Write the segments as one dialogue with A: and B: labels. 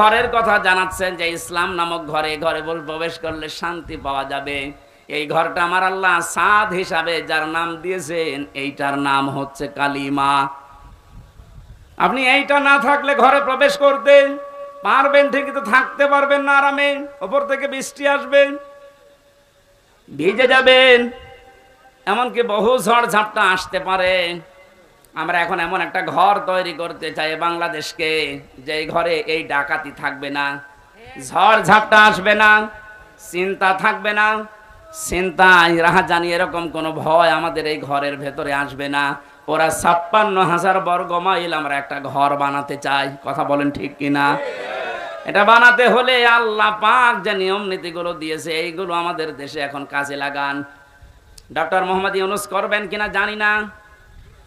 A: ঘরের কথা জানাচ্ছেন যে ইসলাম নামক ঘরে ঘরে প্রবেশ করলে শান্তি পাওয়া যাবে। এই ঘরটা আমার আল্লাহ সাদ হিসাবে যার নাম দিয়েছেন, এইটার নাম হচ্ছে কালিমা। আপনি এইটা না থাকলে ঘরে প্রবেশ করতে পারবেন ঠিকই তো থাকতে পারবেন না আরামে, ওপর থেকে বৃষ্টি আসবে, ভিজে যাবেন, এমনকি বহু ঝড় ঝাপটা আসতে পারে। আমরা এখন এমন একটা ঘর তৈরি করতে চাই বাংলাদেশকে যে ঘরে এই ডাকাতি থাকবে না ঝড় ঝাপটা আসবে না, চিন্তা থাকবে না চিন্তা রাহাজানি এরকম কোনো ভয় আমাদের এই ঘরের ভেতরে আসবে না। ওরা ছাপ্পান্ন হাজার বর্গ মাইল আমরা একটা ঘর বানাতে চাই, কথা বলেন ঠিক কিনা? এটা বানাতে হলে আল্লাহ পাক যে নিয়ম নীতিগুলো দিয়েছে, এইগুলো আমাদের দেশে এখন কাজে লাগান। ডক্টর মোহাম্মদ ইউনুস করবেন কিনা জানি না।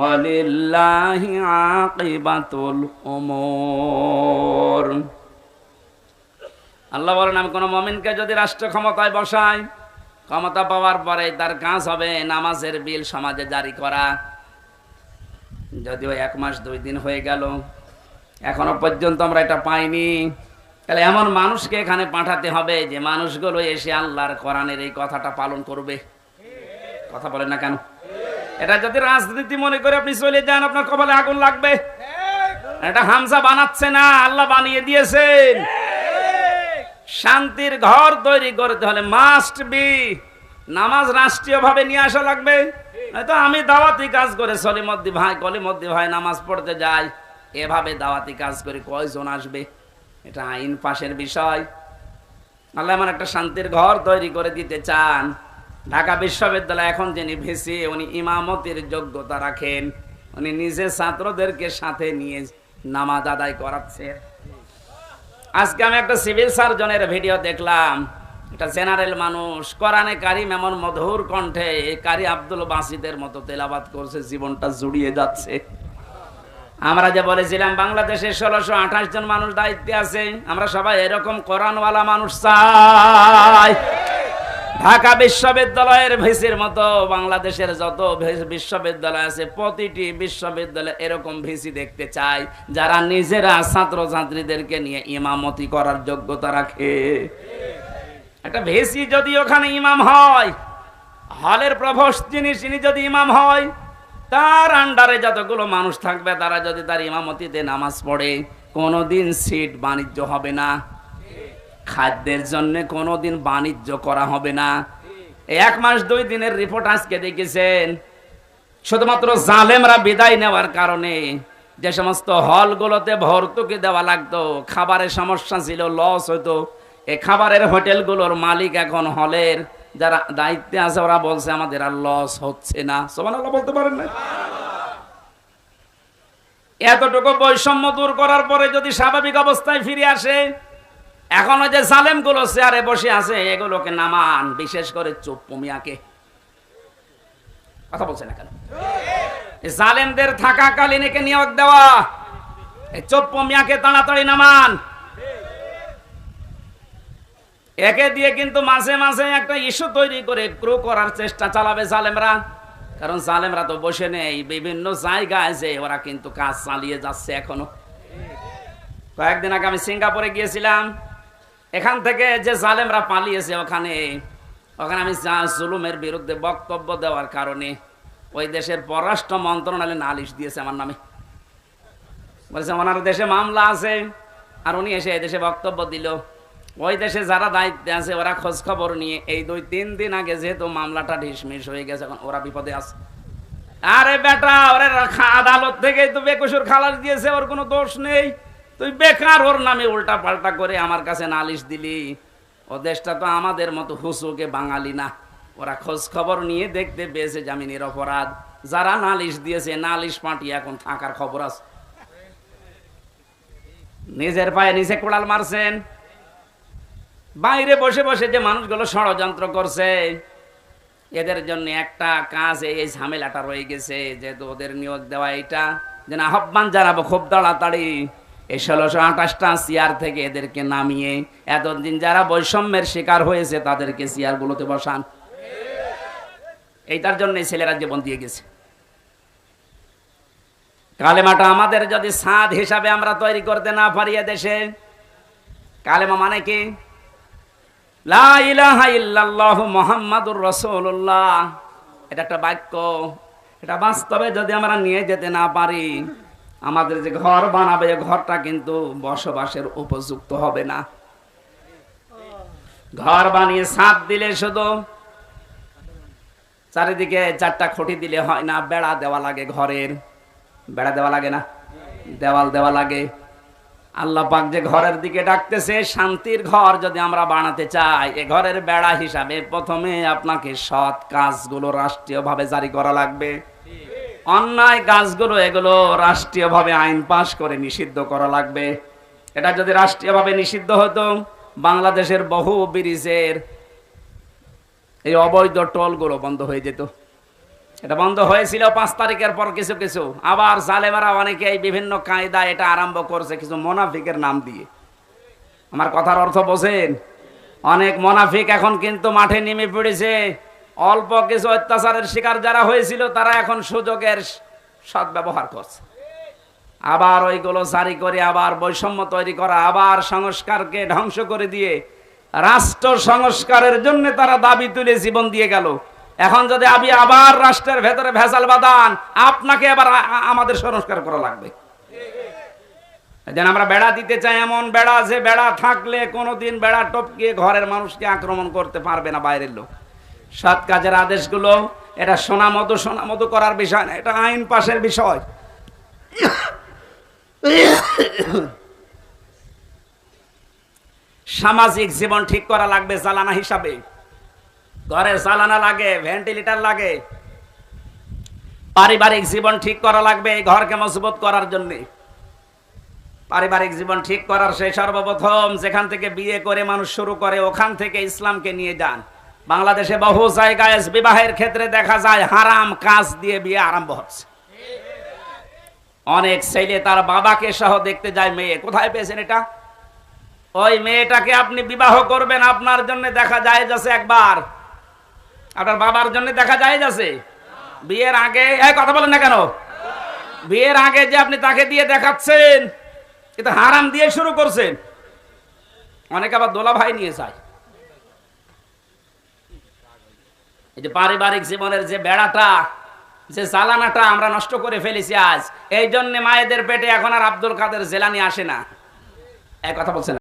A: ওয়ালিল্লাহি আকিবাতুল উমুর। আল্লাহ বলেন, আমি কোনো মমিনকে যদি রাষ্ট্র ক্ষমতায় বসাই, ক্ষমতা পাওয়ার পরে তার কাজ হবে নামাজের বিল সমাজে জারি করা। যদিও এক মাস দুই দিন হয়ে গেল, এখনও পর্যন্ত আমরা এটা পাইনি। তাহলে এমন মানুষকে এখানে পাঠাতে হবে যে মানুষগুলো এসে আল্লাহর কোরআনের এই কথাটা পালন করবে। কথা বলেন না কেন? এটা যদি রাজনীতি মনে করে আপনি চলে যান, আপনার কপালে আগুন লাগবে। এটা হামজা বানাচ্ছে না, আল্লাহ বানিয়ে দিয়েছেন। শান্তির ঘর তৈরি করতে হলে মাস্ট বি নামাজ রাষ্ট্রীয় ভাবে নিয়ে আসা লাগবে। তো আমি দাওয়াতি কাজ করে সলিমদ্দি ভাই কলিমদ্দি ভাই নামাজ পড়তে যাই। এভাবে দাওয়াতি কাজ করে কয়জন আসবে? এটা আইন পাশের বিষয়। আল্লাহ এমন একটা শান্তির ঘর তৈরি করে দিতে চান। ঢাকা বিশ্ববিদ্যালয় এখন যিনি ভেসে, উনি ইমামতির যোগ্যতা রাখেন। উনি নিজে ছাত্রদেরকে সাথে নিয়ে নামাজ আদায় করাচ্ছেন আজকে আমি একটা সিভিল সার্জনের ভিডিও দেখলাম। এটা জেনারেল মানুষ, কোরআনে কারিম এমন মধুর কণ্ঠে কারি আব্দুল বাসিদের মতো তেলাবাত করছে, জীবনটা জুড়িয়ে যাচ্ছে। আমরা যে বলেছিলাম, বাংলাদেশে ষোলোশো আঠাশ জন মানুষ দায়িত্বে আছে। আমরা সবাই এরকম কোরআনওয়ালা মানুষ চাই। ঢাকা বিশ্ববিদ্যালয়ের ভিসির মতো বাংলাদেশের যত বিশ্ববিদ্যালয় আছে, প্রতিটি বিশ্ববিদ্যালয়ে এরকম ভিসি দেখতে চাই, যারা নিজেরা ছাত্র ছাত্রীদেরকে নিয়ে ইমামতি করার যোগ্যতা রাখে। একটা ভিসি যদি ওখানে ইমাম হয়, হলের প্রভোস্ট যিনি তিনি যদি ইমাম হয়, তার আন্ডারে যতগুলো মানুষ থাকবে, তারা যদি তার ইমামতিতে নামাজ পড়ে, কোনোদিন সিট বাণিজ্য হবে না। খাদ্যের জন্য কোনোদিন বাণিজ্য করা হবে না। এক মাস দুই দিনের রিপোর্ট আজকে দেখেছেন শুধুমাত্র জালেমরা বিদায় নেওয়ার কারণে যে সমস্ত হলগুলোতে ভর্তুকি দেওয়া লাগতো, খাবারের সমস্যা ছিল লস হতো, এই খাবারের হোটেলগুলোর মালিক এখন হলের যারা দায়িত্বে আছে, ওরা বলছে আমাদের আর লস হচ্ছে না। সোমান বলতে পারেন না? এতটুকু বৈষম্য দূর করার পরে যদি স্বাভাবিক অবস্থায় ফিরে আসে এখনও যে জালেমগুলো চেয়ারে বসে আছে, এগুলোকে নামান, বিশেষ করে চুপ্পু মিয়াকে কথা বলছে না কেন? জালেমদের থাকাকালীন একে নিয়োগ দেওয়া, এই মিয়াকে তাড়াতাড়ি নামান। একে দিয়ে কিন্তু মাঝে মাঝে একটা ইস্যু তৈরি করে ক্রু করার চেষ্টা চালাবে জালেমরা। কারণ জালেমরা তো বসে নেই, বিভিন্ন জায়গায় যে ওরা কিন্তু কাজ চালিয়ে যাচ্ছে এখনও। কয়েকদিন আগে আমি সিঙ্গাপুরে গিয়েছিলাম এখান থেকে যে জালেমরা পালিয়েছে ওখানে ওখানে আমি যা- জুলুমের বিরুদ্ধে বক্তব্য দেওয়ার কারণে ওই দেশের পররাষ্ট্র মন্ত্রণালয় নালিশ দিয়েছে আমার নামে। বলছে, ওনার দেশে মামলা আছে। আর উনি এসে এই দেশে বক্তব্য দিল। ওই দেশে যারা দায়িত্বে আছে, ওরা খোঁজ খবর নিয়ে এই দুই তিন দিন আগে যেহেতু মামলাটা ঢিসমিস হয়ে গেছে, এখন ওরা বিপদে আছে। আরে বেটা, ওরে আদালত থেকে তো বেকসুর খালাস দিয়েছে, ওর কোনো দোষ নেই। তুই বেকার ওর নামে উল্টা পাল্টা করে আমার কাছে নালিশ দিলি। ও দেশটা তো আমাদের মতো হুসুকে বাঙালি না। ওরা খোঁজ খবর নিয়ে দেখতে পেয়েছে জামিনের অপরাধ। যারা নালিশ দিয়েছে, নালিশ পার্টি এখন থাকার খবর আছে। নিজের পায়ে নিচে কোড়াল মারছেন। বাইরে বসে বসে যে মানুষগুলো ষড়যন্ত্র করছে, এদের জন্য একটা কাজ এই ঝামেলাটা রয়ে গেছে, যেহেতু ওদের নিয়োগ দেওয়া এটা যেন আহ্বান জানাব খুব তাড়াতাড়ি। এই ষোলোশো আঠাশটা চেয়ার থেকে এদেরকে নামিয়ে এতদিন যারা বৈষম্যের শিকার হয়েছে তাদেরকে চেয়ারগুলোতে বসান। এইটার জন্য ছেলেরা জীবন দিয়ে গেছে। কালেমাটা আমাদের যদি সাদ হিসাবে আমরা তৈরি করতে না পারি দেশে কালেমা মানে কি? মুহাম্মাদুর এটা একটা বাক্য। এটা বাস্তবে যদি আমরা নিয়ে যেতে না পারি আমাদের যে ঘর বানাবে ঘরটা কিন্তু বসবাসের উপযুক্ত হবে না। ঘর বানিয়ে ছাদ দিলে শুধু চারিদিকে চারটা খুঁটি দিলে হয় না, বেড়া দেওয়া লাগে ঘরের। বেড়া দেওয়া লাগে না, দেওয়াল দেওয়া লাগে। আল্লাহ পাক যে ঘরের দিকে ডাকতেছে, শান্তির ঘর যদি আমরা বানাতে চাই, এ ঘরের বেড়া হিসাবে প্রথমে আপনাকে সৎ কাজগুলো রাষ্ট্রীয়ভাবে জারি করা লাগবে। অন্যায় কাজগুলো এগুলো রাষ্ট্রীয়ভাবে আইন পাশ করে নিষিদ্ধ করা লাগবে। এটা যদি রাষ্ট্রীয়ভাবে নিষিদ্ধ হতো, বাংলাদেশের বহু ব্রিজের এই অবৈধ টোলগুলো বন্ধ হয়ে যেত। এটা বন্ধ হয়েছিল পাঁচ তারিখের পর কিছু কিছু। আবার জালেমারা অনেকে এই বিভিন্ন কায়দা এটা আরম্ভ করছে কিছু মোনাফিকের নাম দিয়ে। আমার কথার অর্থ বোঝেন? অনেক মোনাফিক এখন কিন্তু মাঠে নেমে পড়েছে। অল্প কিছু অত্যাচারের শিকার যারা হয়েছিল, তারা এখন সুযোগের সদ্ব্যবহার করছে। আবার ওইগুলো জারি করে, আবার বৈষম্য তৈরি করা, আবার সংস্কারকে ধ্বংস করে দিয়ে রাষ্ট্র সংস্কারের জন্য তারা দাবি তুলে জীবন দিয়ে গেল। এখন যদি আমি আবার রাষ্ট্রের ভেতরে ভেজাল বাদান আপনাকে আবার আমাদের সংস্কার করা লাগবে। যেন আমরা বেড়া দিতে চাই এমন বেড়া, যে বেড়া থাকলে কোনোদিন বেড়া টপকে ঘরের মানুষকে আক্রমণ করতে পারবে না বাইরের লোক। সৎ কাজের আদেশগুলো, এটা সোনা মতো সোনা মতো করার বিষয় না, এটা আইন পাশের বিষয়। সামাজিক জীবন ঠিক করা লাগবে চালানা হিসাবে। ঘরে চালানা লাগে, ভেন্টিলেটর লাগে। পারিবারিক জীবন ঠিক করা লাগবে এই ঘরকে মজবুত করার জন্য। পারিবারিক জীবন ঠিক করার সেই সর্বপ্রথম যেখান থেকে বিয়ে করে মানুষ শুরু করে, ওখান থেকে ইসলামকে নিয়ে যান। বাংলাদেশে বহু জায়গায় বিবাহের ক্ষেত্রে দেখা যায় হারাম কাজ দিয়ে বিয়ে আরম্ভ হচ্ছে। অনেক ছেলে তার বাবাকে সহ দেখতে যায়, মেয়ে, কোথায় পেয়েছেন এটা? ওই মেয়েটাকে আপনি বিবাহ করবেন, আপনার জন্য দেখা যায় যাচ্ছে একবার। আপনার বাবার জন্য দেখা যায় যাচ্ছে? বিয়ের আগে কথা বলেন না কেন? বিয়ের আগে যে আপনি তাকে দিয়ে দেখাচ্ছেন কিন্তু হারাম দিয়ে শুরু করছেন। অনেকে আবার দোলা ভাই নিয়ে যায়। এই যে পারিবারিক জীবনের যে বেড়াটা, যে জ্বালানাটা আমরা নষ্ট করে ফেলেছি আজ, এই জন্য মায়েদের পেটে এখন আর আব্দুল কাদের জেলানি আসে না। এক কথা বলছেন